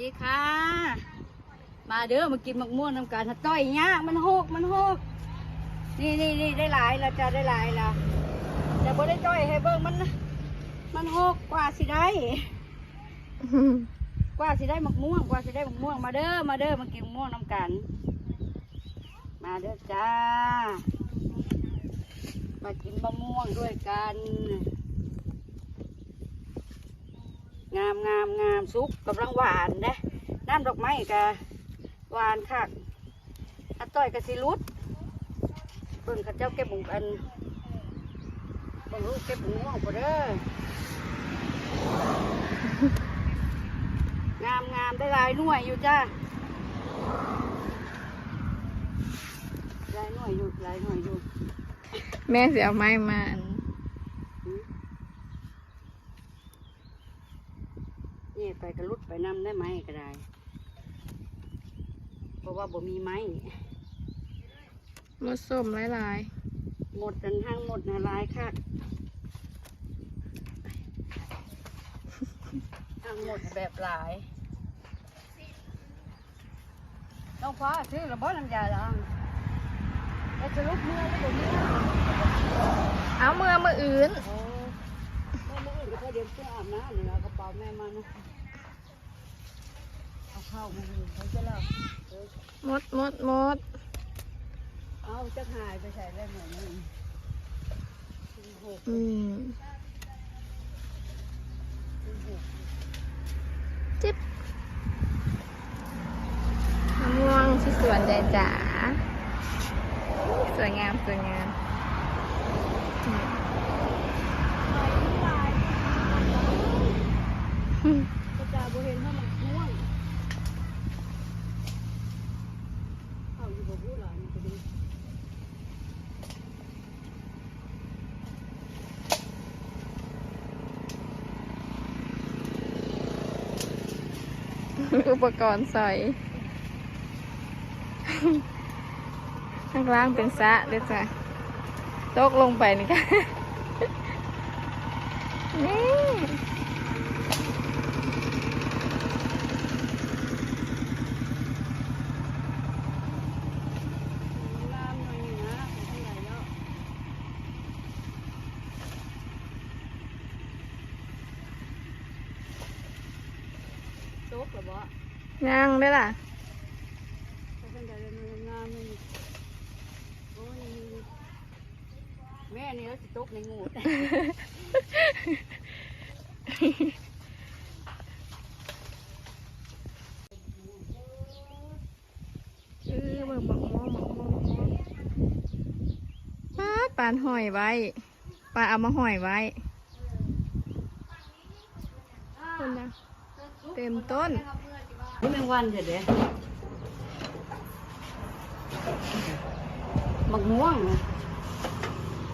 ดีค่ะ มาเด้อมากินมะม่วงน้ำกันถ้าต้อยยากมันหกมันหกนี่นี่นี่ได้หลายแล้วจ้าได้หลายแล้วแต่บ่ได้ต้อยให้เบิ่งมัน มันหกกว่าสิได้ กว่าสิได้มะม่วงกว่าสิได้มะม่วงมาเด้อมาเด้อมากินมะม่วงน้ำกัน มาเด้อจ้า มากินมะม่วงด้วยกัน งามงามงามซุปกำลังหวานนะน้ำดอกไม้กะหวานค่ะอันต้อยกะสิรุดเพิ่นเข้าเจ้าเก็บบุกอันบางลูกเก็บบุกม่วงพอเด้องามงามได้ลายหน่วยอยู่จ้าลายหน่วยอยู่ลายหน่วยอยู่ แม่เสียไม้มาอัน นี่ ไปกระลุดไปนำได้ไหมก็ได้ เพราะว่าบ่มีไม้มดส้มหลายหมดกันห้างหมดนะลายค่ะห้างหมดแบบหลาย น้องฟ้าซื้อระเบิดน้ำยาล้างแล้วจะลุกเมื่อไม่เดี๋ยวนี้ๆเอาเมื่อมืออื่นโอ้เมื่อเมื่ออื่นก็เดี๋ยวเสื้ออาบน้ำหรือเอากระเป๋าแม่มานะ เข้ามาดูเขาจะเล่าเออมดมดมดเอาจะหายไปใส่ได้เหมือนนึงหกอืมจิ๊บมะม่วงที่สวนใจจ๋าสวยงามสวยงามอืม กระจายบริเวณถ้ามันม่วงเอาอยู่กับผู้หลานมันจะดี อุปกรณ์ใส่ข้างล่างเป็นสะเด้อจ้ะตกลงไปนี่ค่ะนี่ำหน่อยนี่นะเป็นเท่าไหร่แล้ว โต๊ะหรอบ่ย่างได้อล่ะเป็นเท่าไหร่แล้วน้ำนี่โอ้ยแม่นี่แล้วจะตกในงูดเออเบิ่งบักม่วงบักม่วงบักม่วงป้าดปานหอยไว้ ปลาเอามาหอยไว้คนนะ เต็มต้นนี่แมงวันเถอะเด้มักม่วง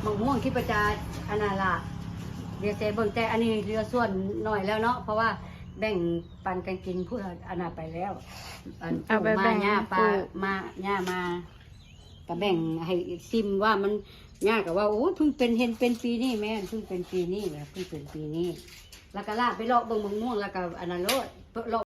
มักม่วงคิดประจาอนาลาเดี๋ยวแต่เบิ่งแต่อันนี้เรือส่วนหน่อยแล้วเนาะเพราะว่าแบ่งปันกันกินผู้อนาไปแล้วนเอาไปมาแบ่งย่าปลาปลูกมาย่ามาก็แบ่งให้ซิมว่ามัน ย่าก็ว่าโอ้เพิ่งเป็นเห็นเป็นปีนี้แม่นเพิ่งเป็นปีนี้แหละเพิ่งเป็นปีนี้แล้วก็ลาไปเลาะเบิ่งมะม่วงแล้วก็อันนั้นโลดเลาะ